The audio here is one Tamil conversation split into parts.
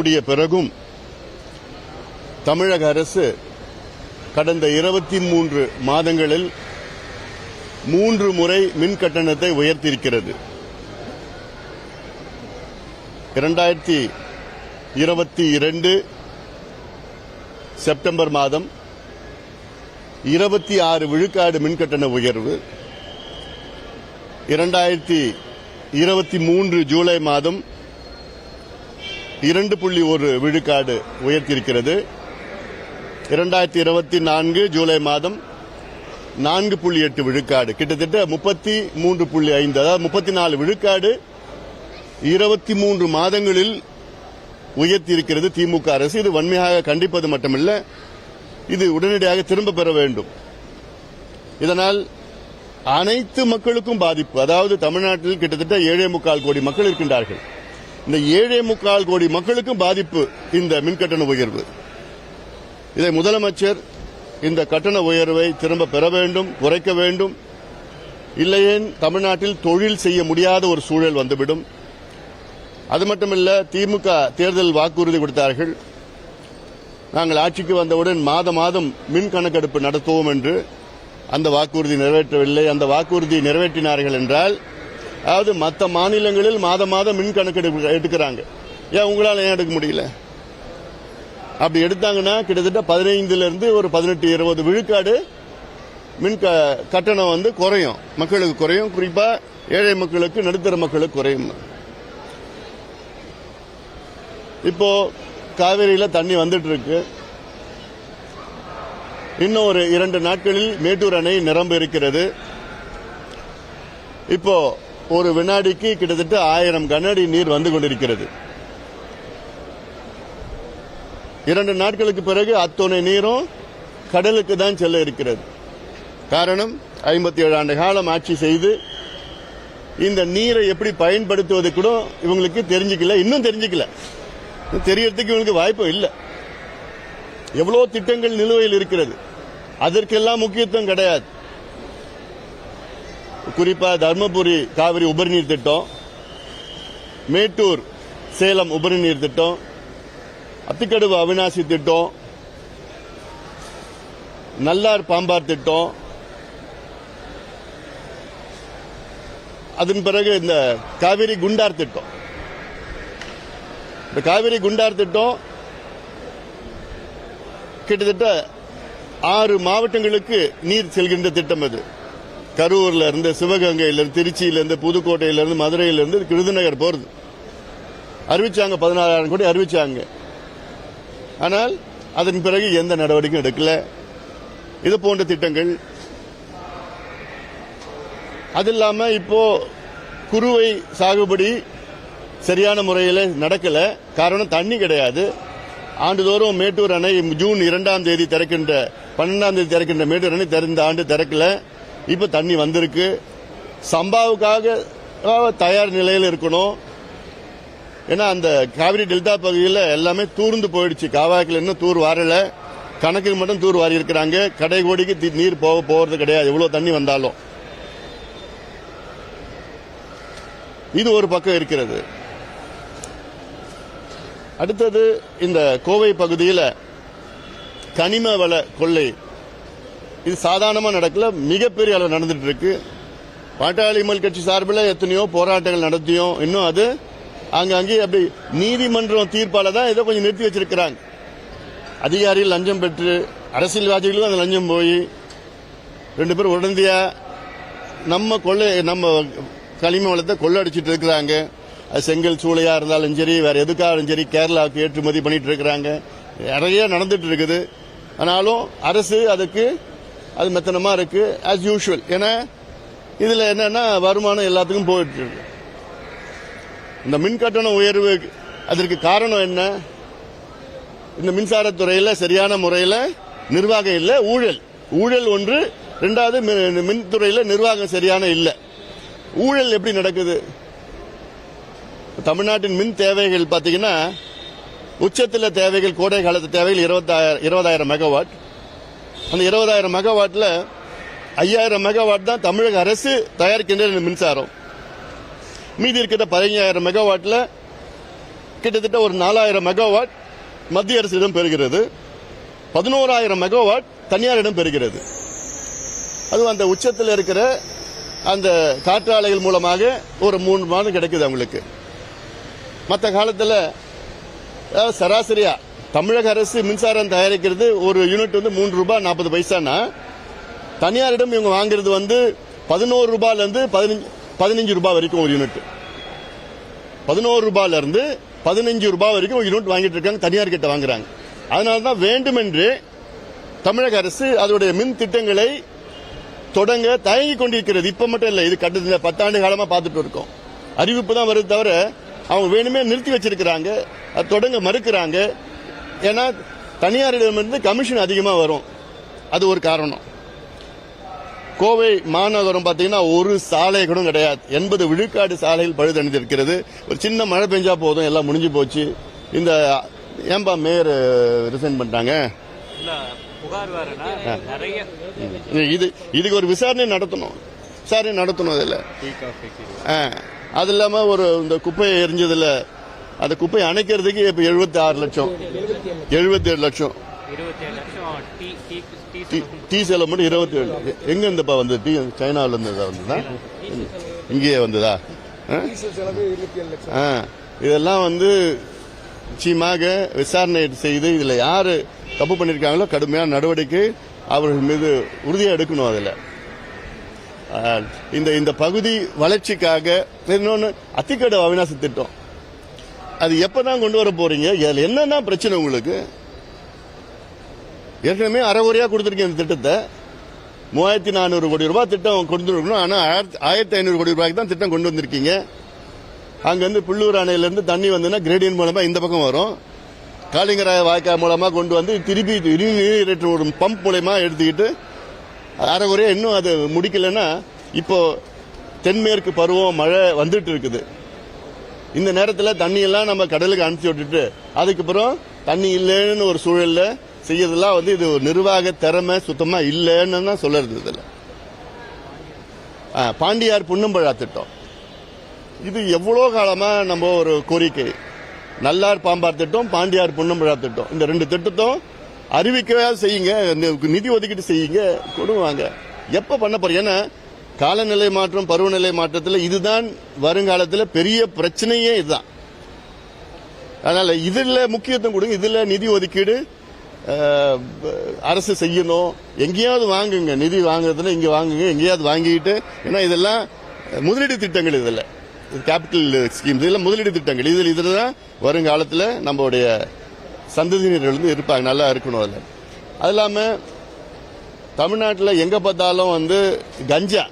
மூடிய பிறகும் தமிழக அரசு கடந்த இருபத்தி மூன்று மாதங்களில் மூன்று முறை மின் கட்டணத்தை உயர்த்தியிருக்கிறது. இரண்டாயிரத்தி இருபத்தி இரண்டு செப்டம்பர் மாதம் இருபத்தி ஆறு விழுக்காடு மின்கட்டண உயர்வு. இரண்டாயிரத்தி இருபத்தி மூன்று ஜூலை மாதம் இரண்டு புள்ளி ஒரு விழுக்காடு உயர்த்தியிருக்கிறது. இரண்டாயிரத்தி இருபத்தி நான்கு ஜூலை மாதம் நான்கு புள்ளி எட்டு விழுக்காடு. கிட்டத்தட்ட முப்பத்தி மூன்று புள்ளி ஐந்து அதாவது முப்பத்தி நாலு விழுக்காடு இருபத்தி மூன்று மாதங்களில் உயர்த்தியிருக்கிறது திமுக அரசு. இது வன்மையாக கண்டிப்பது மட்டுமல்ல இது உடனடியாக திரும்ப பெற வேண்டும். இதனால் அனைத்து மக்களுக்கும் பாதிப்பு. அதாவது தமிழ்நாட்டில் கிட்டத்தட்ட ஏழே முக்கால் கோடி மக்கள் இருக்கின்றார்கள். இந்த ஏழே முக்கால் கோடி மக்களுக்கும் பாதிப்பு இந்த மின்கட்டண உயர்வு. இதை முதலமைச்சர் இந்த கட்டண உயர்வை திரும்ப பெற வேண்டும் குறைக்க வேண்டும். இல்லையேன் தமிழ்நாட்டில் தொழில் செய்ய முடியாத ஒரு சூழல் வந்துவிடும். அது மட்டுமல்ல திமுக தேர்தல் வாக்குறுதி கொடுத்தார்கள். நாங்கள் ஆட்சிக்கு வந்தவுடன் மாத மாதம் மின் கணக்கெடுப்பு நடத்துவோம் என்று அந்த வாக்குறுதி நிறைவேற்றவில்லை. அந்த வாக்குறுதி நிறைவேற்றினார்கள் என்றால் அதாவது மற்ற மாநிலங்களில் மாத மாதம் மின் கணக்கு எடுக்கிறாங்க. ஏன் உங்களால் ஏன் எடுக்க முடியல? அப்படி எடுத்தாங்கன்னா கிட்டத்தட்ட பதினைந்துல இருந்து ஒரு பதினெட்டு இருபது விழுக்காடு மின் க- கட்டணம் வந்து குறையும். மக்களுக்கு குறையும். குறிப்பா ஏழை மக்களுக்கு நடுத்தர மக்களுக்கு குறையும். இப்போ காவிரியில தண்ணி வந்துட்டு இருக்கு இன்னும் ஒரு இரண்டு நாட்களில் மேட்டூர் அணை நிரம்ப இருக்கிறது. இப்போ ஒரு வினாடிக்கு கிட்டத்தட்ட ஆயிரம் கனஅடி நீர் வந்து கொண்டிருக்கிறது. இரண்டு நாட்களுக்கு பிறகு அத்துணை நீரும் கடலுக்கு தான் செல்ல இருக்கிறது. காரணம் ஐம்பத்தி ஏழு ஆண்டு காலம் ஆட்சி செய்து இந்த நீரை எப்படி பயன்படுத்துவது கூட இவங்களுக்கு தெரிஞ்சுக்கல இன்னும் தெரிஞ்சுக்கல. தெரியறதுக்கு இவங்களுக்கு வாய்ப்பு இல்லை. எவ்வளோ திட்டங்கள் நிலுவையில் இருக்கிறது. அதற்கெல்லாம் முக்கியத்துவம் கிடையாது. குறிப்பாக தர்மபுரி காவிரி உபரிநீர் திட்டம் மேட்டூர் சேலம் உபரிநீர் திட்டம் அத்திக்கடுவு அவினாசி திட்டம் நல்லார் பாம்பார் திட்டம். அதன் பிறகு இந்த காவிரி குண்டார் திட்டம். இந்த காவிரி குண்டார் திட்டம் கிட்டத்தட்ட ஆறு மாவட்டங்களுக்கு நீர் செல்கின்ற திட்டம் அது. கரூர்ல இருந்து சிவகங்கையிலிருந்து திருச்சியிலிருந்து புதுக்கோட்டையிலிருந்து மதுரையிலிருந்து விருதுநகர் போறது. அறிவிச்சாங்க பதினாறாயிரம் கோடி அறிவிச்சாங்க. ஆனால் அதன் பிறகு எந்த நடவடிக்கையும் எடுக்கல. இது போன்ற திட்டங்கள். அது இல்லாம இப்போ குறுவை சாகுபடி சரியான முறையில் நடக்கல. காரணம் தண்ணி கிடையாது. ஆண்டுதோறும் மேட்டூர் அணை ஜூன் இரண்டாம் தேதி திறக்கின்ற பன்னெண்டாம் தேதி திறக்கின்ற மேட்டூர் அணை திறந்த ஆண்டு திறக்கல. இப்போ தண்ணி வந்திருக்கு. சம்பாவுக்காக தயார் நிலையில் இருக்கணும். ஏன்னா அந்த காவிரி டெல்டா பகுதியில் எல்லாமே தூர்ந்து போயிடுச்சு. காவாய்க்கில் இன்னும் தூர் வரல. கணக்குக்கு மட்டும் தூர் வாரி இருக்கிறாங்க. கடை கோடிக்கு நீர் போக போகிறது கிடையாது. எவ்வளோ தண்ணி வந்தாலும். இது ஒரு பக்கம் இருக்கிறது. அடுத்தது இந்த கோவை பகுதியில் கனிம வள கொள்ளை இது சாதாரணமாக நடக்கல. மிகப்பெரிய அளவு நடந்துட்டு இருக்கு. பாட்டாளி மல் கட்சி சார்பில் எத்தனையோ போராட்டங்கள் நடத்தியும். இன்னும் அது அங்கங்கே அப்படி நீதிமன்றம் தீர்ப்பால தான் ஏதோ கொஞ்சம் நிறுத்தி வச்சிருக்கிறாங்க. அதிகாரிகள் லஞ்சம் பெற்று அரசியல்வாதிகளும் அந்த லஞ்சம் போய் ரெண்டு பேரும் உடனடியா நம்ம கொள்ளை நம்ம களிம வளத்தை கொள்ளடிச்சிட்டு இருக்கிறாங்க. அது செங்கல் சூளையா இருந்தாலும் சரி வேற எதுக்காக சரி கேரளாவுக்கு ஏற்றுமதி பண்ணிட்டு இருக்கிறாங்க. நிறைய நடந்துட்டு இருக்குது. ஆனாலும் அரசு அதுக்கு அது மெத்தனமாக இருக்கு ஆஸ் யூஷுவல் ஏன்னா இதில் என்னன்னா வருமானம் எல்லாத்துக்கும் போயிட்டு இருக்கு. இந்த மின் கட்டண உயர்வு அதற்கு காரணம் என்ன? இந்த மின்சாரத்துறையில் சரியான முறையில் நிர்வாகம் இல்லை ஊழல். ஊழல் ஒன்று ரெண்டாவது மி- நிர்வாகம் சரியான இல்லை. ஊழல் எப்படி நடக்குது? தமிழ்நாட்டின் மின் தேவைகள் பார்த்தீங்கன்னா உச்சத்தில் தேவைகள் கோடை காலத்து தேவைகள் இருபத்தாயிரம் இருபதாயிரம் மெகாவாட். அந்த இருபதாயிரம் மெகாவாட்டில் ஐயாயிரம் மெகாவாட் தான் தமிழக அரசு தயாரிக்கின்ற மின்சாரம். மீதி இருக்கிற பதினஞ்சாயிரம் மெகாவாட்டில் கிட்டத்தட்ட ஒரு நாலாயிரம் மெகாவாட் மத்திய அரசிடம் பெறுகிறது. பதினோராயிரம் மெகாவாட் தனியாரிடம் பெறுகிறது. அதுவும் அந்த உச்சத்தில் இருக்கிற அந்த காற்றாலைகள் மூலமாக ஒரு மூணு மாதம் கிடைக்குது அவங்களுக்கு. மற்ற காலத்தில் சராசரியா. தமிழக அரசு மின்சாரம் தயாரிக்கிறது ஒரு யூனிட் வந்து மூன்று ரூபாய் நாற்பது பைசானா தனியாரிடம் இவங்க வாங்குறது வந்து பதினோரு ரூபாயில இருந்து பதினஞ்சு பதினஞ்சு ரூபாய் வரைக்கும் ஒரு யூனிட். பதினோரு ரூபாயில இருந்து பதினஞ்சு ரூபாய் வரைக்கும் ஒரு யூனிட் வாங்கிட்டு இருக்காங்க தனியார் கிட்ட வாங்குறாங்க. அதனால தான் வேண்டுமென்று தமிழக அரசு அதனுடைய மின் திட்டங்களை தொடங்க தயங்கி கொண்டிருக்கிறது. இப்ப மட்டும் இல்லை இது கட்டத்தில் பத்தாண்டு காலமா பார்த்துட்டு இருக்கோம். அறிவிப்பு தான் வருது தவிர அவங்க வேணுமே நிறுத்தி வச்சிருக்கிறாங்க. தொடங்க மறுக்கிறாங்க. ஏன்னா தனியாரிடமிருந்து கமிஷன் அதிகமா வரும். அது ஒரு காரணம். கோவை மாநகரம் பார்த்தீங்கன்னா ஒரு சாலை கூட கிடையாது. எண்பது விழுக்காடு சாலைகள் பழுதடைந்திருக்கிறது ஒரு சின்ன மழை பெஞ்சா போதும் எல்லாம் முடிஞ்சு போச்சு. இந்த ஏன்பா மேயர் ரிசைன் பண்ணிட்டாங்க? இது இதுக்கு ஒரு விசாரணை நடத்தணும். விசாரணை நடத்தணும் இதில் அது இல்லாம ஒரு இந்த குப்பையை எரிஞ்சதுல அந்த குப்பையை அணைக்கிறதுக்கு இப்ப எழுபத்தி ஆறு லட்சம். எழுபத்தி ஏழு லட்சம் டீ சேலை மட்டும் இருபத்தி ஏழு எங்க இருந்தப்பா வந்து டீ சைனால இருந்ததா வந்ததா? இங்கேயே வந்ததா? ஆ? ஆ, இதெல்லாம் வந்து நிச்சயமாக விசாரணை செய்து இதுல யாரு தப்பு பண்ணிருக்காங்களோ கடுமையான நடவடிக்கை அவர்கள் மீது உறுதியா எடுக்கணும் அதுல. இந்த இந்த பகுதி வளர்ச்சிக்காக இன்னொன்று அத்திக்கடை அவிநாசி திட்டம். அது எப்போ தான் கொண்டு வர போறீங்க? இதில் என்னென்ன பிரச்சனை உங்களுக்கு? ஏற்கனவே அறகுறையாக கொடுத்துருக்கீங்க இந்த திட்டத்தை. மூவாயிரத்தி நானூறு கோடி ரூபாய் திட்டம் கொண்டு வரணும் ஆனால் ஆயிரத்தி- ஆயிரத்தி ஐநூறு கோடி ரூபாய்க்கு தான் திட்டம் கொண்டு வந்திருக்கீங்க. அங்கேருந்து புல்லூர் புள்ளூர் தண்ணி வந்துன்னா கிரேடியன் மூலமாக இந்த பக்கம் வரும். காளிங்கராய வாய்க்கால் மூலமாக கொண்டு வந்து திருப்பி நீரேற்று ஒரு பம்ப் மூலயமா எடுத்துக்கிட்டு அரைகுறையா இன்னும் அது முடிக்கலன்னா இப்போ தென்மேற்கு பருவம் மழை வந்துட்டு இருக்குது. இந்த நேரத்தில் தண்ணி எல்லாம் நம்ம கடலுக்கு அனுப்பிச்சி விட்டுட்டு அதுக்கப்புறம் தண்ணி இல்லைன்னு ஒரு சூழல்ல செய்யறதெல்லாம் வந்து இது ஒரு நிர்வாக திறமை சுத்தமா இல்லைன்னு தான் சொல்லுறது இதில். பாண்டியார் புன்னம்பழா திட்டம். இது எவ்வளோ காலமா நம்ம ஒரு கோரிக்கை. நல்லார் பாம்பார் திட்டம் பாண்டியார் புன்னம்பழா திட்டம். இந்த ரெண்டு திட்டத்தும் அறிவிக்கவே செய்யுங்க. நிதி ஒதுக்கீடு செய்யுங்க. கொடுவாங்க. எப்ப பண்ண போறீங்க? ஏன்னா காலநிலை மாற்றம் பருவநிலை மாற்றத்தில் இதுதான் வருங்காலத்தில் பெரிய பிரச்சனையே இதுதான். அதனால இதில் முக்கியத்துவம் கொடுங்க. இதில் நிதி ஒதுக்கீடு அரசு செய்யணும். எங்கேயாவது வாங்குங்க. நிதி வாங்குறதுல இங்க வாங்குங்க. எங்கேயாவது வாங்கிட்டு ஏன்னா இதெல்லாம் முதலீடு திட்டங்கள் இதில். கேபிட்டல் ஸ்கீம் இதெல்லாம் முதலீடு திட்டங்கள். இதில் இதில் தான் வருங்காலத்தில் நம்மளுடைய சந்ததியினர்கள் வந்து இருப்பாங்க நல்லா இருக்கணும் அதில். அது இல்லாமல் தமிழ்நாட்டில் எங்கே பார்த்தாலும் வந்து கஞ்சா.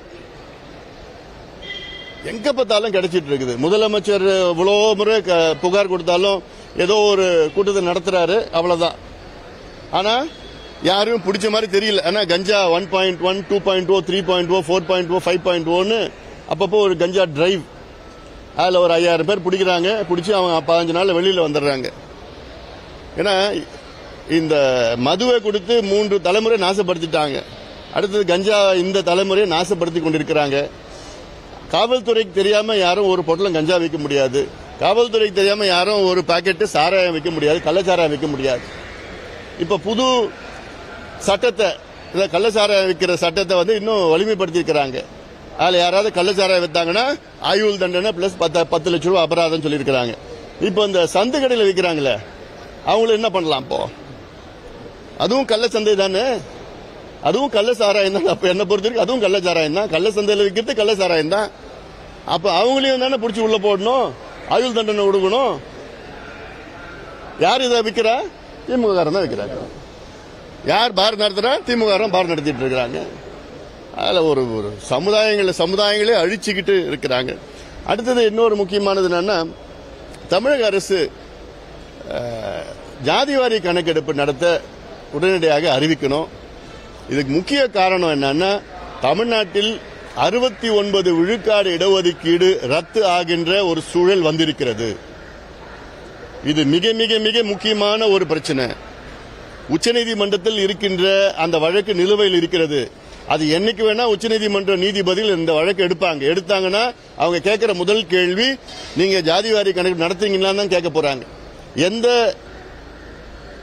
எங்கே பார்த்தாலும் கிடைச்சிட்டு இருக்குது. முதலமைச்சர் இவ்வளோ முறை க- புகார் கொடுத்தாலும் ஏதோ ஒரு கூட்டத்தை நடத்துகிறாரு அவ்வளோதான் ஆனால் யாரும் பிடிச்ச மாதிரி தெரியல. ஆனால் கஞ்சா one point one two point O three point O four point O five point ஓன்னு அப்பப்போ ஒரு கஞ்சா டிரைவ் அதில் ஒரு ஐயாயிரம் பேர் பிடிக்கிறாங்க. பிடிச்சி அவங்க பதினஞ்சு நாள் வெளியில் வந்துடுறாங்க. ஏன்னா இந்த மதுவை கொடுத்து மூன்று தலைமுறை நாசப்படுத்திட்டாங்க. அடுத்தது கஞ்சா இந்த தலைமுறையை நாசப்படுத்தி கொண்டிருக்கிறாங்க. காவல்துறைக்கு தெரியாம யாரும் ஒரு பொட்டலம் கஞ்சா விற்க முடியாது. காவல்துறைக்கு தெரியாம யாரும் ஒரு பாக்கெட்டு சாராயம் விற்க முடியாது கள்ளச்சாராயம் விற்க முடியாது. இப்ப புது சட்டத்தை இல்லை கள்ளச்சாராயம் விற்கிற சட்டத்தை வந்து இன்னும் வலிமைப்படுத்திருக்கிறாங்க அதில் அதுல யாராவது கள்ளச்சாராயம் விற்றாங்கன்னா ஆயுள் தண்டனை பிளஸ் பத்து பத்து லட்சம் ரூபாய் அபராதம் சொல்லியிருக்கிறாங்க. இப்போ இந்த சந்து கடையில் விற்கிறாங்களே அவங்கள என்ன பண்ணலாம் இப்போ அதுவும் கள்ள சந்தை தானே? அதுவும் கள்ள சாராயம் தான். அப்ப என்ன பொறுத்த வரைக்கும் அதுவும் கள்ள சாராயம் தான். கள்ள சந்தையில விற்கிறது கள்ள சாராயம் தான். அப்ப அவங்களையும் தானே பிடிச்சி உள்ள போடணும்? ஆயுள் தண்டனை கொடுக்கணும் யார் இதை விற்கிறா திமுக தான் விற்கிறாங்க யார் பார் நடத்துறா? திமுக பார் நடத்திட்டு இருக்கிறாங்க. அதில் ஒரு ஒரு சமுதாயங்களை சமுதாயங்களே அழிச்சுக்கிட்டு இருக்கிறாங்க. அடுத்தது இன்னொரு முக்கியமானது என்னன்னா தமிழக அரசு ஜாதிவாரி கணக்கெடுப்பு நடத்த உடனடியாக அறிவிக்கணும். இதுக்கு முக்கிய காரணம் என்னன்னா தமிழ்நாட்டில் அறுபத்தி ஒன்பது விழுக்காடு இடஒதுக்கீடு ரத்து ஆகின்ற ஒரு சூழல் வந்திருக்கிறது. இது மிக மிக மிக முக்கியமான ஒரு பிரச்சனை. உச்சநீதிமன்றத்தில் இருக்கின்ற அந்த வழக்கு நிலுவையில் இருக்கிறது. அது என்னைக்கு வேணா உச்சநீதிமன்ற நீதிபதிகள் இந்த வழக்கு எடுப்பாங்க. எடுத்தாங்கன்னா அவங்க கேட்கிற முதல் கேள்வி நீங்க ஜாதிவாரி கணக்கு நடத்துறீங்களான்னு தான் கேட்க போறாங்க. எந்த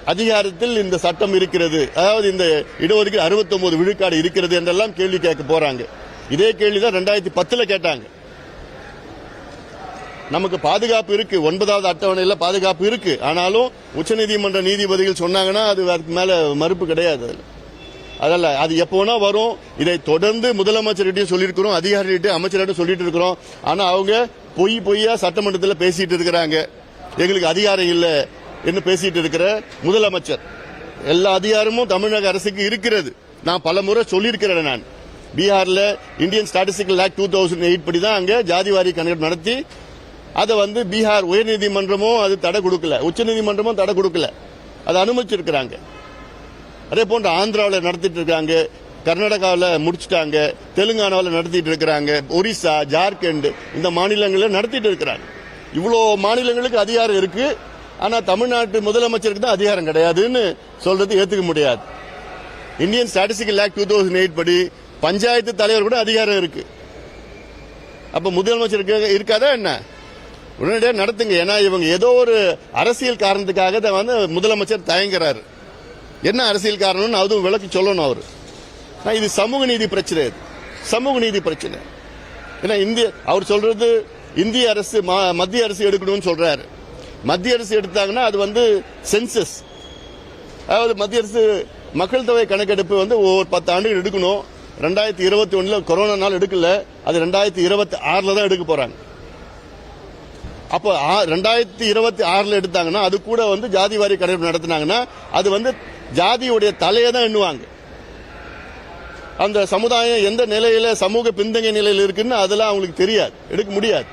அதிகாரத்தில் இந்த சட்டம் இருக்கிறது? அதாவது இந்த இடஒதுக்கீடு 69 விழுக்காடு இருக்கிறது என்றெல்லாம் கேள்வி கேட்க போறாங்க. இதே கேள்வி தான் ரெண்டாயிரத்தி பத்துல கேட்டாங்க. நமக்கு பாதுகாப்பு இருக்கு. ஒன்பதாவது அட்டவணையில் பாதுகாப்பு இருக்கு. ஆனாலும் உச்சநீதிமன்ற நீதிபதிகள் சொன்னாங்கன்னா அது அதுக்கு மேல மறுப்பு கிடையாது அதுல. அதல்ல அது எப்போனா வரும். இதை தொடர்ந்து முதலமைச்சர்கிட்டயும் சொல்லியிருக்கிறோம் அதிகாரிகிட்ட அமைச்சர்கிட்ட சொல்லிட்டு இருக்கிறோம். ஆனா அவங்க பொய் பொய்யா சட்டமன்றத்தில் பேசிட்டு இருக்கிறாங்க. எங்களுக்கு அதிகாரம் இல்லை என்று பேசிட்டு இருக்கிற முதலமைச்சர். எல்லா அதிகாரமும் தமிழக அரசுக்கு இருக்கிறது. நான் பல முறை சொல்லியிருக்கிறேன் நான். பீகார்ல Indian statistical act two thousand eight படி தான் அங்கே ஜாதிவாரி கணக்கு நடத்தி அதை வந்து பீகார் உயர்நீதிமன்றமும் அது தடை கொடுக்கல. உச்சநீதிமன்றமும் தடை கொடுக்கல. அதை அனுமதிச்சிருக்கிறாங்க. அதே போன்று ஆந்திராவில் நடத்திட்டு இருக்காங்க கர்நாடகாவில் முடிச்சிட்டாங்க தெலுங்கானாவில் நடத்திட்டு இருக்கிறாங்க ஒரிசா ஜார்க்கண்ட் இந்த மாநிலங்களில் நடத்திட்டு இருக்கிறாங்க. இவ்வளோ மாநிலங்களுக்கு அதிகாரம் இருக்கு. ஆனா தமிழ்நாட்டு முதலமைச்சருக்கு தான் அதிகாரம் கிடையாதுன்னு சொல்றது ஏத்துக்க முடியாது. Indian statistical act two thousand eight panchayat panchayat தலைவர் கூட அதிகாரம் இருக்கு. அப்ப முதலமைச்சருக்கு இருக்காதா என்ன? உடனடியாக நடத்துங்க. ஏன்னா இவங்க ஏதோ ஒரு அரசியல் காரணத்துக்காக தான் வந்து முதலமைச்சர் தயங்குறாரு. என்ன அரசியல் காரணம்னு அதுவும் விளக்கி சொல்லணும் அவர். இது சமூக நீதி பிரச்சனை இது. சமூக நீதி பிரச்சனை. ஏன்னா இந்திய அவர் சொல்றது இந்திய அரசு மா- மத்திய அரசு எடுக்கணும்னு சொல்றாரு. மத்திய அரசு எடுத்தாங்கன்னா அது வந்து சென்சஸ் அதாவது மத்திய அரசு மக்கள் தொகை கணக்கெடுப்பு வந்து ஒவ்வொரு பத்து ஆண்டுகள் எடுக்கணும். ரெண்டாயிரத்தி இருபத்தி ஒன்றில் கொரோனா நாள் எடுக்கல. அது ரெண்டாயிரத்தி இருபத்தி ஆறில் தான் எடுக்க போறாங்க. அப்போ ஆ- ரெண்டாயிரத்தி இருபத்தி ஆறில் எடுத்தாங்கன்னா அது கூட வந்து ஜாதி வாரி கணக்கெடுப்பு நடத்தினாங்கன்னா அது வந்து ஜாதியுடைய தலையை தான் எண்ணுவாங்க. அந்த சமுதாயம் எந்த நிலையில சமூக பின்தங்கிய நிலையில் இருக்குன்னு அதெல்லாம் அவங்களுக்கு தெரியாது. எடுக்க முடியாது.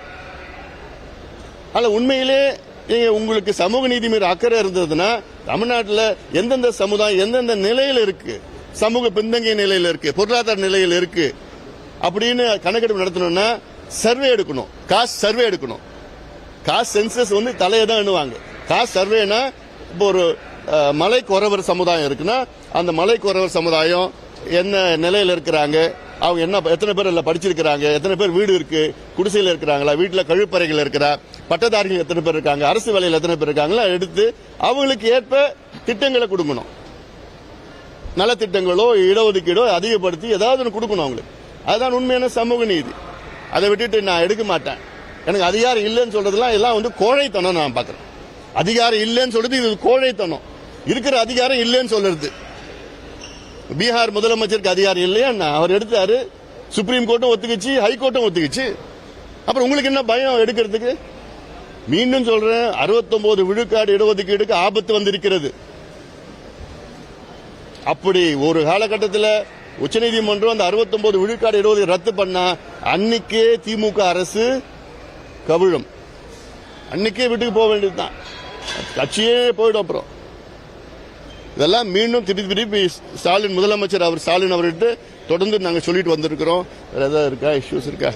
ஆனால் உண்மையிலே நீங்க உங்களுக்கு சமூக நீதி மீது அக்கறை இருந்ததுன்னா தமிழ்நாட்டில் எந்தெந்த சமுதாயம் எந்தெந்த நிலையில் இருக்கு சமூக பின்தங்கிய நிலையில் இருக்கு பொருளாதார நிலையில் இருக்கு அப்படின்னு கணக்கெடுப்பு நடத்தணும்னா சர்வே எடுக்கணும். காஸ்ட் சர்வே எடுக்கணும். காஸ்ட் சென்சஸ் வந்து தலையை தான் எண்ணுவாங்க. காஸ்ட் சர்வேனா இப்போ ஒரு மலை குறவர் சமுதாயம் இருக்குன்னா அந்த மலை குறவர் சமுதாயம் என்ன நிலையில் இருக்கிறாங்க? அவங்க என்ன எத்தனை பேர் இல்லை படிச்சிருக்கிறாங்க? எத்தனை பேர் வீடு இருக்கு? குடிசையில் இருக்கிறாங்களா? வீட்டில் கழிப்பறைகள் இருக்கிறா பட்டதாரிகள் எத்தனை பேர் இருக்காங்க? அரசு வேலையில் எத்தனை பேர் இருக்காங்களா? எடுத்து அவங்களுக்கு ஏற்ப திட்டங்களை கொடுக்கணும். நலத்திட்டங்களோ இடஒதுக்கீடோ அதிகப்படுத்தி ஏதாவது ஒன்று கொடுக்கணும் அவங்களுக்கு. அதுதான் உண்மையான சமூக நீதி. அதை விட்டுட்டு நான் எடுக்க மாட்டேன். எனக்கு அதிகாரம் இல்லைன்னு சொல்றதுலாம் எல்லாம் வந்து கோழைத்தனம் நான் பார்க்குறேன் அதிகாரம் இல்லைன்னு சொல்றது இது கோழைத்தனம். இருக்கிற அதிகாரம் இல்லைன்னு சொல்றது. பீகார் முதலமைச்சருக்கு அதிகாரம் இல்லையா? அவர் எடுத்தாரு. சுப்ரீம் கோர்ட்டும் ஒத்துக்குச்சு ஹைகோர்ட்டும் ஒத்துக்குச்சு. அப்புறம் உங்களுக்கு என்ன பயம் எடுக்கிறதுக்கு? மீண்டும் சொல்றேன் 69 விழுக்காடு இடஒதுக்கீடுக்கு ஆபத்து வந்திருக்கிறது. அப்படி ஒரு காலகட்டத்தில் உச்சநீதிமன்றம் அந்த 69 விழுக்காடு இடஒதுக்கீடு ரத்து பண்ணா அன்னைக்கே திமுக அரசு கவிழும். அன்னைக்கே வீட்டுக்கு போக வேண்டியதுதான். கட்சியே போயிடும் அப்புறம். இதெல்லாம் மீண்டும் திருப்பி திருப்பி ஸ்டாலின் முதலமைச்சர் அவர் ஸ்டாலின் அவர்கிட்ட தொடர்ந்து நாங்க சொல்லிட்டு வந்திருக்கிறோம். வேற ஏதாவது இருக்கா? இஷ்யூஸ் இருக்கா?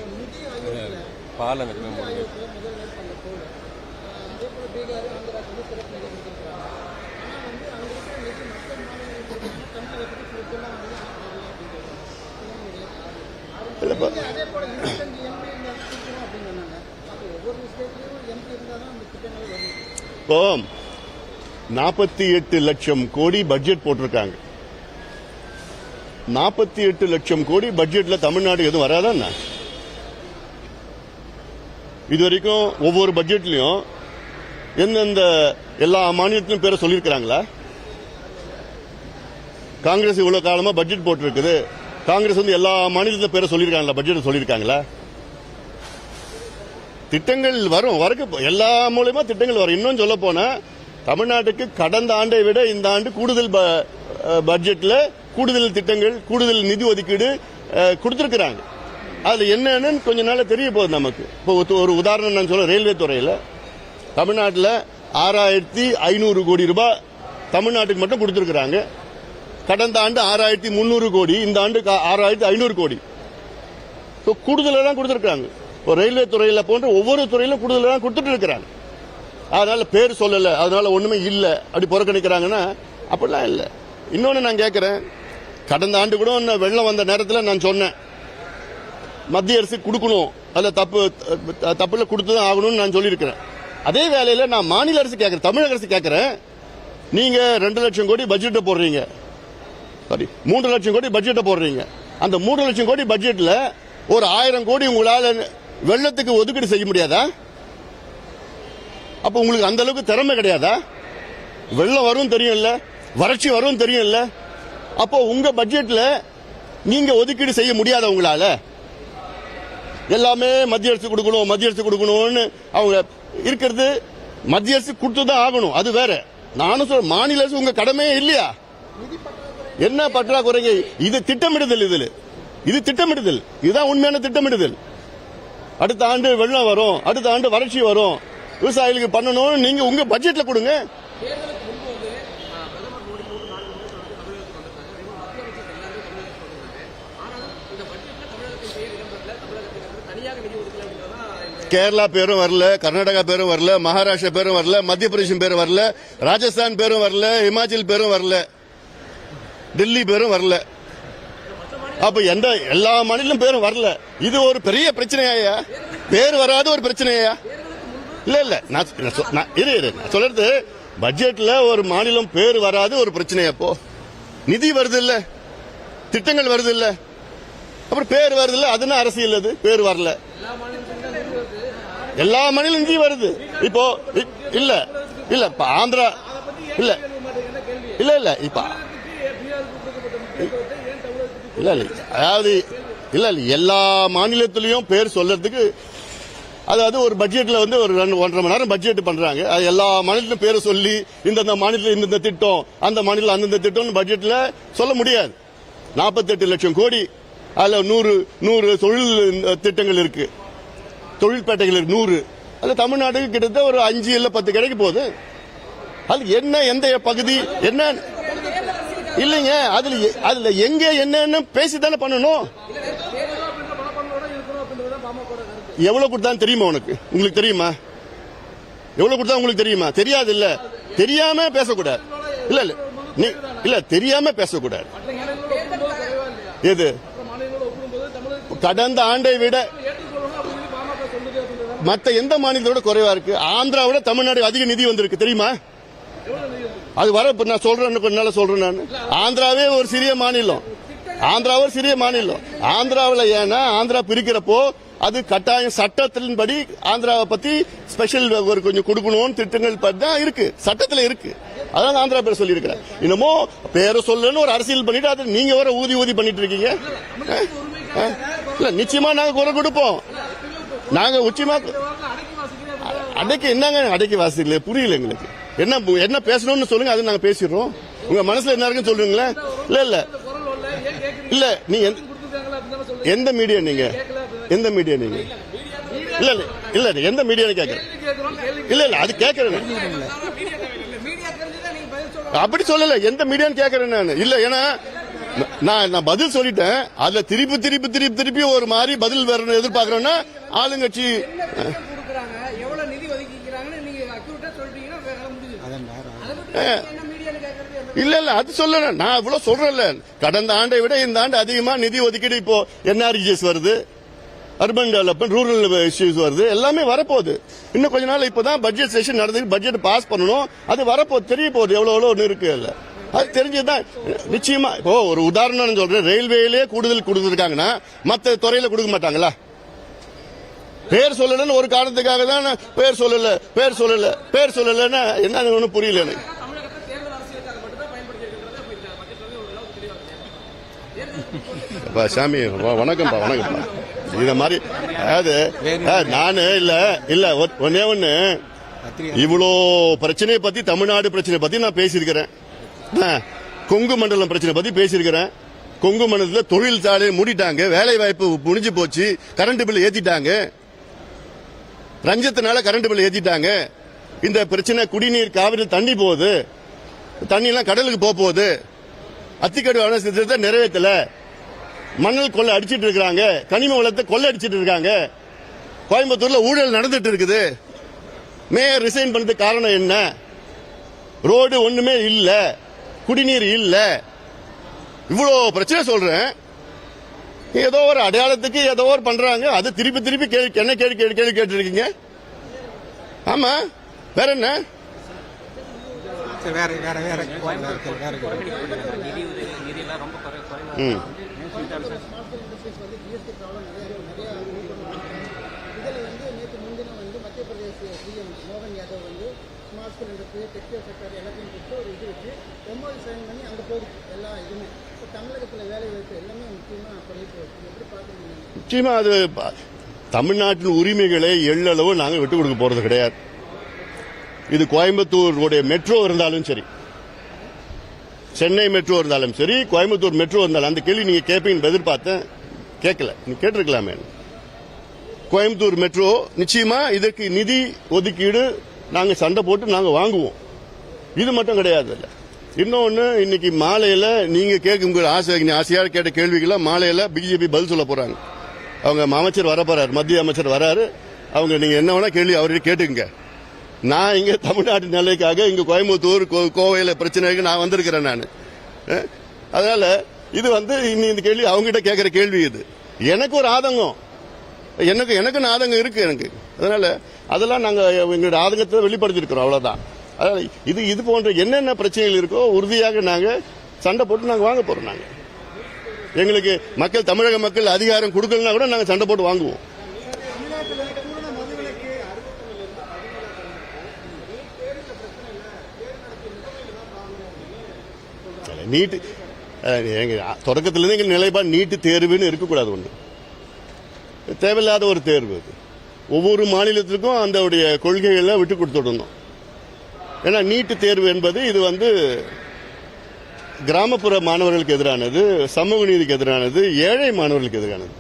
இல்லப்பா. இப்போ நாற்பத்தி எட்டு லட்சம் கோடி பட்ஜெட் போட்டிருக்காங்க. நாற்பத்தி எட்டு லட்சம் கோடி பட்ஜெட்ல தமிழ்நாடு எதுவும் வராதா இது வரைக்கும் ஒவ்வொரு பட்ஜெட்லயும் எந்தெந்த எல்லா மாநிலத்திலும் பேரை சொல்லியிருக்கிறாங்களா? காங்கிரஸ் இவ்வளவு காலமா பட்ஜெட் போட்டிருக்குது. காங்கிரஸ் வந்து எல்லா மாநிலத்திலும் பேரை சொல்லியிருக்காங்களா? பட்ஜெட் சொல்லியிருக்காங்களா? திட்டங்கள் வரும். வரக்கு எல்லா மூலயமா திட்டங்கள் வரும். இன்னும் சொல்ல போனா தமிழ்நாட்டுக்கு கடந்த ஆண்டை விட இந்த ஆண்டு கூடுதல் ப- பட்ஜெட்ல கூடுதல் திட்டங்கள் கூடுதல் நிதி ஒதுக்கீடு கொடுத்துருக்குறாங்க. அதில் அதுல என்னன்னு கொஞ்ச நாள் தெரிய போகுது நமக்கு. இப்போ ஒரு- உதாரணம் நான் சொல்ல ரயில்வே துறையில. தமிழ்நாட்டில் ஆறாயிரத்தி ஐநூறு கோடி ரூபாய் தமிழ்நாட்டுக்கு மட்டும் கொடுத்துருக்குறாங்க. கடந்த ஆண்டு ஆறாயிரத்தி முந்நூறு கோடி இந்த ஆண்டு ஆறாயிரத்தி ஐநூறு கோடி. ஸோ கூடுதலாக தான் கொடுத்துருக்காங்க இப்போ ரயில்வே துறையில போன்ற ஒவ்வொரு துறையிலும் கூடுதலாக தான் கொடுத்துட்டு இருக்கிறாங்க. அதனால பேர் சொல்லல. அதனால ஒண்ணுமே இல்ல. அப்படி புறக்கணிக்கிறாங்கன்னா அப்படிலாம் இல்ல. இன்னொன்னு நான் கேட்குறேன் கடந்த ஆண்டு கூட இன்னும் வெள்ளம் வந்த நேரத்தில் நான் சொன்னேன். மத்திய அரசு கொடுக்கணும். அதுல தப்பு தப்பில் தப்புல கொடுத்து தான் ஆகணும்னு நான் சொல்லியிருக்கிறேன். அதே வேலையில நான் மாநில அரசு கேட்குறேன் தமிழக அரசு கேட்குறேன் நீங்க ரெண்டு லட்சம் கோடி பட்ஜெட்டை போடுறீங்க. சாரி மூன்று லட்சம் கோடி பட்ஜெட்டை போடுறீங்க. அந்த மூன்று லட்சம் கோடி பட்ஜெட்ல ஒரு ஆயிரம் கோடி உங்களால் வெள்ளத்துக்கு ஒதுக்கீடு செய்ய முடியாதா? அப்போ உங்களுக்கு அந்த அளவுக்கு திறமை கிடையாதா? வெள்ளம் வரும் தெரியும்ல வறட்சி வரும் தெரியும்ல. அப்போ உங்க பட்ஜெட்ல நீங்க ஒதுக்கீடு செய்ய முடியாத உங்களால? எல்லாமே மத்திய அரசு கொடுக்கணும் மத்திய அரசு கொடுக்கணும்னு அவங்க இருக்கிறது மத்திய அரசு கொடுத்து தான் ஆகணும். அது வேற. நானும் சொல்ற மாநில அரசு உங்க கடமையே இல்லையா? என்ன பற்றாக்குறைங்க? இது திட்டமிடுதல் இதில். இது திட்டமிடுதல். இதுதான் உண்மையான திட்டமிடுதல். அடுத்த ஆண்டு வெள்ளம் வரும் அடுத்த ஆண்டு வறட்சி வரும். விவசாயிகளுக்கு பண்ணணும். நீங்க உங்க பட்ஜெட்ல கொடுங்க. கேரளா பேரும் வரல கர்நாடகா பேரும் வரல மகாராஷ்டிரா பேரும் வரல மத்திய பிரதேசம் பேரும் வரல ராஜஸ்தான் பேரும் வரல இமாச்சல் பேரும் வரல டெல்லி பேரும் வரல. அப்ப எந்த எல்லா மாநிலம் பேரும் வரல. இது ஒரு பெரிய பிரச்சனையா பேர் வராத ஒரு பிரச்சனையா இல்ல இல்ல. நான் நான் இரு இரு. நான் சொல்றது பட்ஜெட்ல ஒரு மாநிலம் பேர் வராது ஒரு பிரச்சனை அப்போ நிதி வருது இல்ல. திட்டங்கள் வருது இல்ல. அப்புறம் பேர் வருது இல்ல. அதுனா அரசியல் அது? பேர் வரல. எல்லா மாநிலம் நிதி வருது. இப்போ இல்ல. இல்ல இப்ப ஆந்திரா இல்ல. இல்ல இல்ல. இப்ப இல்ல இல்ல. அதாவது இல்ல இல்ல. எல்லா மாநிலத்திலையும் பேர் சொல்றதுக்கு அதாவது ஒரு பட்ஜெட்ல வந்து ஒரு ரெண்டு ஒன்றரை மணி நேரம் பட்ஜெட் பண்றாங்க. அது எல்லா மாநிலத்திலும் பேரை சொல்லி இந்தந்த மாநிலத்தில் இந்தந்த திட்டம் அந்த மாநிலம் அந்தந்த திட்டம்னு பட்ஜெட்ல சொல்ல முடியாது. நாற்பத்தெட்டு லட்சம் கோடி அதுல நூறு நூறு தொழில் திட்டங்கள் இருக்கு. தொழிற்பேட்டைகள் இருக்கு நூறு. அது தமிழ்நாட்டுக்கு கிட்டத்தட்ட ஒரு அஞ்சு இல்ல பத்து கிடைக்கு போகுது. அது என்ன எந்த பகுதி என்ன? இல்லைங்க அதுல எ- அதுல எங்க என்னன்னு பேசி தானே பண்ணணும். எவ்வளவு கொடுத்தான்னு தெரியுமா உனக்கு? உங்களுக்கு தெரியுமா? எவ்வளவு கொடுத்தா உங்களுக்கு தெரியுமா? தெரியாது இல்ல. தெரியாம பேசக்கூடாது. இல்ல இல்ல. நீ இல்ல தெரியாம பேசக்கூடாது. எது? கடந்த ஆண்டை விட மத்த எந்த மாநிலத்தோட குறைவா இருக்கு? ஆந்திராவோட தமிழ்நாடு அதிக நிதி வந்திருக்கு. தெரியுமா? அது வர நான் சொல்றேன் கொஞ்ச நாள் சொல்றேன் நான். ஆந்திராவே ஒரு சிறிய மாநிலம். ஆந்திராவே ஒரு சிறிய மாநிலம். ஆந்திராவில் ஏன்னா ஆந்திரா பிரிக்கிறப்போ அது கட்டாயம் சட்டத்தின்படி ஆந்திராவை பத்தி ஸ்பெஷல் ஒரு கொஞ்சம் கொடுக்கணும்னு திட்டங்கள் தான் இருக்கு. சட்டத்துல இருக்கு. அதான் ஆந்திரா பேர் சொல்லியிருக்கிறேன் இன்னமோ பேரை சொல்லணும்னு ஒரு அரசியல் பண்ணிட்டு அது நீங்க வர ஊதி ஊதி பண்ணிட்டு இருக்கீங்க இல்ல நிச்சயமா நாங்க குரல் கொடுப்போம். நாங்க உச்சிமா அடைக்கு என்னங்க அடைக்கு வாசிக்கல புரியல எங்களுக்கு. என்ன என்ன பேசணும்னு சொல்லுங்க அது நாங்க பேசிடுறோம். உங்க மனசுல என்ன இருக்குன்னு சொல்றீங்களா? இல்ல இல்ல. இல்ல நீங்க எந்த- எந்த மீடியா நீங்க? எந்த மீடியா நீங்க? இல்ல இல்ல இல்ல இல்ல, எந்த மீடியான்னு கேக்குறேன் இல்ல இல்ல அது கேக்குறேன் அப்படி சொல்லல எந்த மீடியான்னு கேக்குறேன் நான். இல்ல ஏன்னா நான் நான் பதில் சொல்லிட்டேன். அதுல திருப்பி திருப்பி திருப்பி திருப்பி ஒரு மாதிரி பதில் வேற எதிர்பார்க்கறேன்னா ஆளுங்கட்சி எவ்வளவு நிதி ஒதுக்கிக்கிறாங்கன்னு நீங்க இல்ல இல்ல அது சொல்லல. நான் இவ்வளவு சொல்றேன்ல. கடந்த ஆண்டை விட இந்த ஆண்டு அதிகமா நிதி ஒதுக்கீடு இப்போ என்ஆர்ஜிஎஸ் வருது? அர்பன் டெவலப்மெண்ட் ரூரல் இஷ்யூஸ் வருது. எல்லாமே வரப்போகுது. இன்னும் கொஞ்ச நாள் இப்போதான் பட்ஜெட் செஷன் நடந்து பட்ஜெட் பாஸ் பண்ணணும். அது வரப்போகுது தெரிய போகுது. எவ்வளவு எவ்வளவு இருக்கு இல்ல. அது தெரிஞ்சதுதான் நிச்சயமா இப்போ ஒரு உதாரணம் சொல்றேன். ரயில்வேலே கூடுதல் கொடுத்துருக்காங்கன்னா மற்ற துறையில கொடுக்க மாட்டாங்களா? பேர் சொல்லலன்னு ஒரு காரணத்துக்காக தான் நான் பேர் சொல்லல பேர் சொல்லல பேர் சொல்லலன்னா என்ன ஒன்றும் புரியல எனக்கு அப்பா, சாமி வணக்கம்ப்பா வணக்கம்ப்பா இத மாதிரி அதாவது நானு இல்ல இல்ல ஒன்னே ஒண்ணு இவ்வளோ பிரச்சனையை பத்தி தமிழ்நாடு பிரச்சனை பத்தி நான் பேசியிருக்கிறேன். கொங்கு மண்டலம் பிரச்சனை பத்தி பேசியிருக்கிறேன். கொங்கு மண்டலத்தில் தொழில் சாலை மூடிட்டாங்க வேலை வாய்ப்பு முடிஞ்சு போச்சு கரண்ட் பில் ஏத்திட்டாங்க. ரஞ்சத்தினால கரண்ட் பில் ஏத்திட்டாங்க. இந்த பிரச்சனை குடிநீர் காவிரி தண்ணி போகுது. தண்ணி எல்லாம் கடலுக்கு போக போகுது. அத்திக்கடு வன திட்டத்தை நிறைவேற்றல மணல் கொள்ளை அடிச்சிட்டு இருக்காங்க கனிம வளத்தை கொள்ளை அடிச்சிட்டு இருக்காங்க. கோயம்புத்தூர்ல ஊழல் நடந்துட்டு இருக்குது. மேயர் ரிசைன் பண்ணதுக்கு காரணம் என்ன? ரோடு ஒண்ணுமே இல்ல. குடிநீர் இல்ல. இவ்வளோ பிரச்சனை சொல்றேன். ஏதோ ஒரு அடையாளத்துக்கு ஏதோ ஒரு பண்றாங்க. அது திருப்பி திருப்பி கேள்வி என்ன கேள்வி கேள்வி கேள்வி கேட்டுருக்கீங்க? ஆமா. வேற என்ன? வேற வேற வேற வேற வேற நிதி உதவி நிதியெல்லாம் ரொம்ப குறை குறைவா ம் இதில் வந்து நேற்று முன்தினம் வந்து மத்திய பிரதேச சிஎம் மோகன் யாதவ் வந்து smart school industry textile sector எல்லாத்தையும் கொடுத்து ஒரு இது வச்சு எம்ஓஐ சைன் பண்ணி அங்கே போகுது எல்லா இதுவுமே இப்போ தமிழகத்தில் வேலை வாய்ப்பு எல்லாமே முக்கியமாக பண்ணிட்டு இருக்கு எப்படி பார்க்குறீங்க நிச்சயமா அது தமிழ்நாட்டின் உரிமைகளை எள்ளளவு நாங்கள் விட்டுக் கொடுக்க போறது கிடையாது. இது கோயம்புத்தூர் உடைய மெட்ரோ இருந்தாலும் சரி சென்னை மெட்ரோ இருந்தாலும் சரி கோயம்புத்தூர் மெட்ரோ இருந்தாலும் அந்த கேள்வி நீங்க கேட்பீங்கன்னு எதிர்பார்த்தேன். கேட்கல. நீங்க கேட்டிருக்கலாமே. கோயம்புத்தூர் மெட்ரோ நிச்சயமா இதற்கு நிதி ஒதுக்கீடு நாங்க சண்டை போட்டு நாங்க வாங்குவோம். இது மட்டும் கிடையாது இல்ல. இன்னொன்னு இன்னைக்கு மாலையில நீங்க கேட்க உங்க ஆசை ஆசையாக கேட்ட கேள்விக்கெல்லாம் மாலையில பிஜேபி பதில் சொல்ல போறாங்க. அவங்க அமைச்சர் வர போறாரு மத்திய அமைச்சர் வராரு. அவங்க நீங்க என்ன வேணா கேள்வி அவர்கிட்ட கேட்டுங்க நான் இங்க தமிழ்நாட்டு நிலைக்காக இங்க கோயம்புத்தூர் கோ- கோவையில பிரச்சனைக்கு நான் வந்திருக்கிறேன் நான். அதனால இது வந்து இன்னி இந்த கேள்வி அவங்ககிட்ட கேட்கிற கேள்வி இது. எனக்கு ஒரு ஆதங்கம். எனக்கு எனக்கு ஆதங்கம் இருக்கு எனக்கு. அதனால அதெல்லாம் நாங்க எங்களுடைய ஆதங்கத்தை வெளிப்படுத்திருக்கிறோம் அவ்வளவுதான். அதனால இது இது போன்ற என்னென்ன பிரச்சனைகள் இருக்கோ உறுதியாக நாங்க சண்டை போட்டு நாங்க வாங்க போறோம் நாங்க. எங்களுக்கு மக்கள் தமிழக மக்கள் அதிகாரம் கொடுக்கலனா கூட நாங்கள் சண்டை போட்டு வாங்குவோம். நீட்டு அஹ், எங்க தொடக்கத்திலிருந்து நிலைப்பாடு நீட்டு தேர்வுன்னு இருக்கக்கூடாது ஒன்று தேவையில்லாத ஒரு தேர்வு அது. ஒவ்வொரு மாநிலத்திற்கும் அந்த கொள்கைகளை விட்டு கொடுத்துடணும் ஏன்னா நீட்டு தேர்வு என்பது இது வந்து கிராமப்புற மாணவர்களுக்கு எதிரானது சமூக நீதிக்கு எதிரானது ஏழை மாணவர்களுக்கு எதிரானது.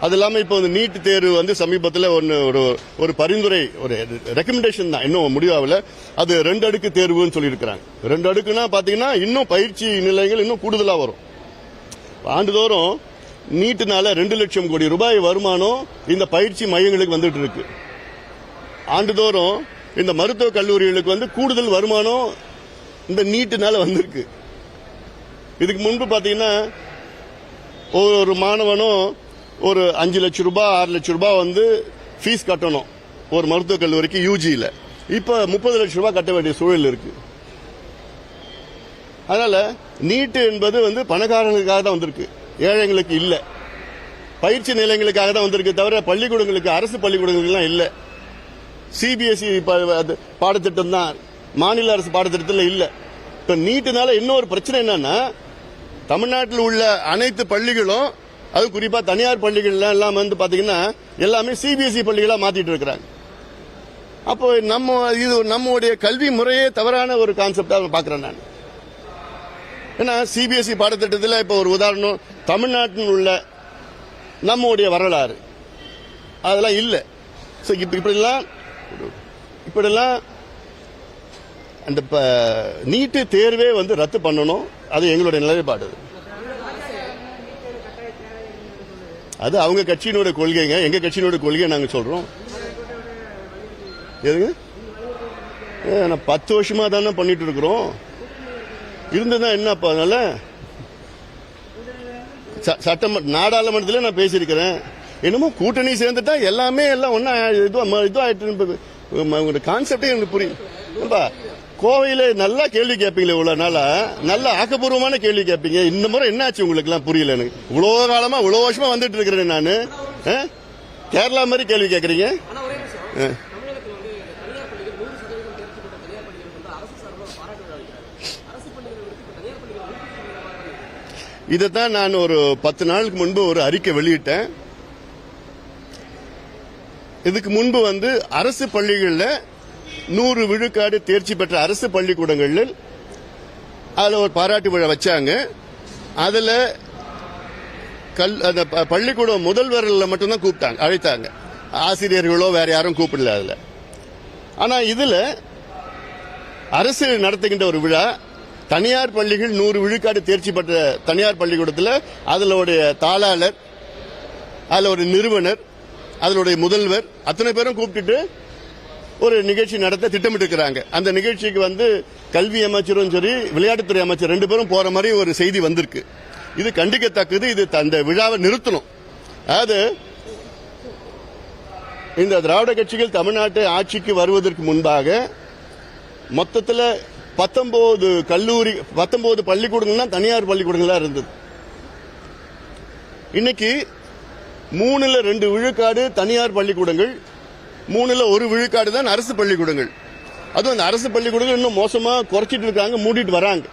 அது இல்லாமல் இப்போ இந்த நீட் தேர்வு வந்து சமீபத்தில் ஒன்று ஒரு ஒரு பரிந்துரை ஒரு ரெக்கமெண்டேஷன் தான். இன்னும் முடிவாகல. அது ரெண்டு அடுக்கு தேர்வுன்னு சொல்லியிருக்கிறாங்க. ரெண்டு அடுக்குன்னா பார்த்தீங்கன்னா இன்னும் பயிற்சி நிலையங்கள் இன்னும் கூடுதலாக வரும். ஆண்டுதோறும் நீட்டுனால ரெண்டு லட்சம் கோடி ரூபாய் வருமானம் இந்த பயிற்சி மையங்களுக்கு வந்துட்டு இருக்கு. ஆண்டுதோறும் இந்த மருத்துவக் கல்லூரிகளுக்கு வந்து கூடுதல் வருமானம் இந்த நீட்டுனால வந்திருக்கு. இதுக்கு முன்பு பார்த்தீங்கன்னா ஒரு மாணவனும் ஒரு அஞ்சு லட்சம் ரூபாய் ஆறு லட்சம் ரூபாய் வந்து ஃபீஸ் கட்டணும் ஒரு மருத்துவக் கல்லூரிக்கு யூஜியில் இப்போ முப்பது லட்சம் ரூபாய் கட்ட வேண்டிய சூழல் இருக்கு. அதனால நீட்டு என்பது வந்து பணக்காரங்களுக்காக தான் வந்திருக்கு. ஏழைங்களுக்கு இல்லை. பயிற்சி நிலையங்களுக்காக தான் வந்திருக்கு தவிர பள்ளிக்கூடங்களுக்கு அரசு பள்ளிக்கூடங்களுக்குலாம் இல்லை. சிபிஎஸ்இ பாடத்திட்டம் தான். மாநில அரசு பாடத்திட்டத்தில் இல்லை. இப்போ நீட்டுனால இன்னொரு பிரச்சனை என்னன்னா தமிழ்நாட்டில் உள்ள அனைத்து பள்ளிகளும் அது குறிப்பாக தனியார் பள்ளிகள் எல்லாம் வந்து பார்த்தீங்கன்னா எல்லாமே சிபிஎஸ்இ பள்ளிகளாக மாற்றிட்டு இருக்கிறாங்க. அப்போ நம்ம இது நம்முடைய கல்வி முறையே தவறான ஒரு கான்செப்டாக பார்க்குறேன் நான். ஏன்னா சிபிஎஸ்இ பாடத்திட்டத்தில் இப்போ ஒரு உதாரணம் தமிழ்நாட்டில் உள்ள நம்முடைய வரலாறு. அதெல்லாம் இல்லை. ஸோ இப்போ இப்படிலாம் இப்படிலாம் அந்த ப- நீட்டு தேர்வே வந்து ரத்து பண்ணணும். அது எங்களுடைய நிலைப்பாடு. அது அவங்க கட்சியினுடைய கொள்கைங்க. எங்க கட்சியினுடைய கொள்கையை நாங்க சொல்றோம். எதுங்க? நான் பத்து வருஷமா தானே பண்ணிட்டு இருக்கிறோம். இருந்ததுதான் என்னப்பா அதனால? ச- நாடாளுமன்றத்தில் நான் பேசியிருக்கிறேன். என்னமோ கூட்டணி சேர்ந்துட்டா எல்லாமே எல்லாம் ஒன்னா இதுவா இதுவாயிட்டு கான்செப்டே எனக்கு புரியும் ஏம்பா, கோவையில நல்லா கேள்வி கேட்பீங்களே இவ்வளவு நாளா? நல்ல ஆக்கப்பூர்வமான கேள்வி கேட்பீங்க. இந்த முறை என்னாச்சு உங்களுக்கு எல்லாம் புரியல எனக்கு? இவ்வளவு காலமா இவ்வளவு வருஷமா வந்துட்டு இருக்கிறேன் நானு? கேரளா மாதிரி கேள்வி கேட்கறீங்க? ஆ. இதைத்தான் நான் ஒரு பத்து நாளுக்கு முன்பு ஒரு அறிக்கை வெளியிட்டேன். இதுக்கு முன்பு வந்து அரசு பள்ளிகளில் நூறு விழுக்காடு தேர்ச்சி பெற்ற அரசு பள்ளிக்கூடங்களில் அதில் ஒரு பாராட்டு விழா வச்சாங்க. அதில் கல் அந்த ப- பள்ளிக்கூடம் முதல்வரில் மட்டும்தான் கூப்பிட்டாங்க அழைத்தாங்க. ஆசிரியர்களோ வேற யாரும் கூப்பிடல அதில். ஆனால் இதில் அரசு நடத்துகின்ற ஒரு விழா தனியார் பள்ளிகள் நூறு விழுக்காடு தேர்ச்சி பெற்ற தனியார் பள்ளிக்கூடத்தில் அதனுடைய தாளாளர் அதில் ஒரு நிறுவனர் அதனுடைய முதல்வர் அத்தனை பேரும் கூப்பிட்டுட்டு ஒரு நிகழ்ச்சி நடத்த திட்டமிட்டிருக்கிறாங்க. அந்த நிகழ்ச்சிக்கு வந்து கல்வி அமைச்சரும் சரி விளையாட்டுத்துறை அமைச்சர் ரெண்டு பேரும் போற மாதிரி ஒரு செய்தி வந்திருக்கு. இது கண்டிக்கத்தக்கது. இது அந்த விழாவை நிறுத்தணும். அதாவது இந்த திராவிட கட்சிகள் தமிழ்நாட்டு ஆட்சிக்கு வருவதற்கு முன்பாக மொத்தத்தில் பத்தொன்பது கல்லூரி பத்தொன்பது பள்ளிக்கூடங்கள்னா தனியார் பள்ளிக்கூடங்களா இருந்தது. இன்னைக்கு மூணுல ரெண்டு விழுக்காடு தனியார் பள்ளிக்கூடங்கள் மூணுல ஒரு விழுக்காடு தான் அரசு பள்ளிக்கூடங்கள். அதுவும் அந்த அரசு பள்ளிக்கூடங்கள் இன்னும் மோசமா குறைச்சிட்டு இருக்காங்க மூடிட்டு வராங்க.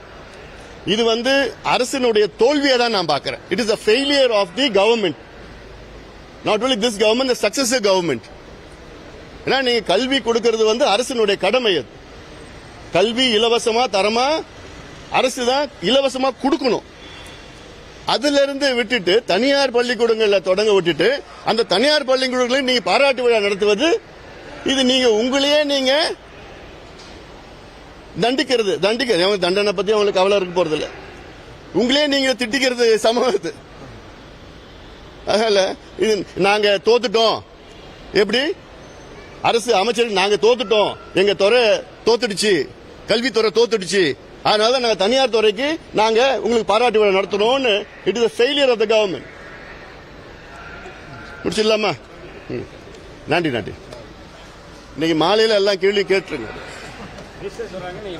இது வந்து அரசினுடைய தோல்வியை தான் நான் பார்க்கிறேன். It is a failure of the government not only this government success government ஏன்னா நீங்க கல்வி கொடுக்கறது வந்து அரசினுடைய கடமை அது. கல்வி இலவசமா தரமா அரசு தான் இலவசமா கொடுக்கணும். அதிலிருந்து விட்டுட்டு தனியார் பள்ளிக்கூடங்களில் தொடங்க விட்டுட்டு அந்த தனியார் பள்ளிக்கூடங்களில் நீங்க பாராட்டு விழா நடத்துவது இது நீங்க உங்களையே நீங்க தண்டிக்கிறது தண்டிக்கிறது அவங்க தண்டனை பத்தி அவங்களுக்கு கவலை இருக்க போறது இல்லை. உங்களே நீங்க திட்டிக்கிறது சமம் அதனால இது நாங்க தோத்துட்டோம். எப்படி? அரசு அமைச்சர் நாங்க தோத்துட்டோம். எங்க துறை தோத்துடுச்சு. கல்வித்துறை தோத்துடுச்சு. அதனால நாங்க தனியார் துறைக்கு நாங்க உங்களுக்கு பாராட்டு விழா நடத்தணும்னு it is failure of the government முடிச்சிடலாமா? ம். நன்றி நன்றி இன்னைக்கு மாலையில எல்லாம் கேள்வி கேட்டுருங்க. சொல்றாங்க நீங்க